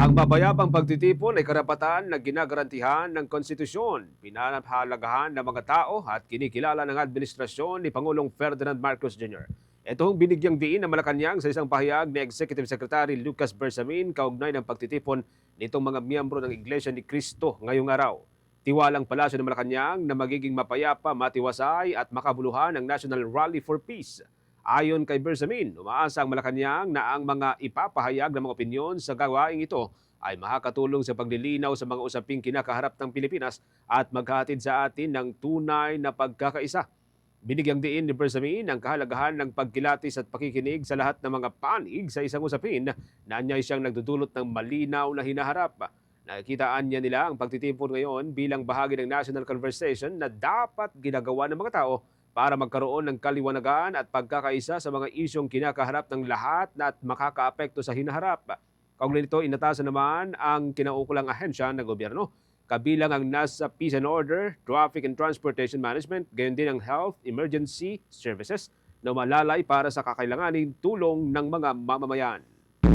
Ang mabayapang pagtitipon ay karapatan na ginagarantihan ng konstitusyon, pinapahalagahan ng mga tao at kinikilala ng administrasyon ni Pangulong Ferdinand Marcos Jr. Ito ang binigyang diin ng Malacanang sa isang pahayag ni Executive Secretary Lucas Bersamin kaugnay ng pagtitipon nitong mga miyembro ng Iglesia ni Cristo ngayong araw. Tiwalang palasyo ng Malacanang na magiging mapayapa, matiwasay at makabuluhan ang National Rally for Peace. Ayon kay Bersamin, umaasa ang Malacanang na ang mga ipapahayag ng mga opinyon sa gawaing ito ay makakatulong sa paglilinaw sa mga usaping kinakaharap ng Pilipinas at maghatid sa atin ng tunay na pagkakaisa. Binigyang diin ni Bersamin ang kahalagahan ng pagkilatis at pakikinig sa lahat ng mga panig sa isang usapin na anyay siyang nagdudulot ng malinaw na hinaharap. Nakikitaan niya nila ang pagtitipon ngayon bilang bahagi ng national conversation na dapat ginagawa ng mga tao para magkaroon ng kaliwanagan at pagkakaisa sa mga isyong kinakaharap ng lahat na at makakaapekto sa hinaharap. Kaugnay nito, inatasan naman ang kinaukulang ahensya ng gobyerno, kabilang ang nasa Peace and Order, Traffic and Transportation Management, gayon din ang Health Emergency Services na malalay para sa kakailanganin tulong ng mga mamamayan.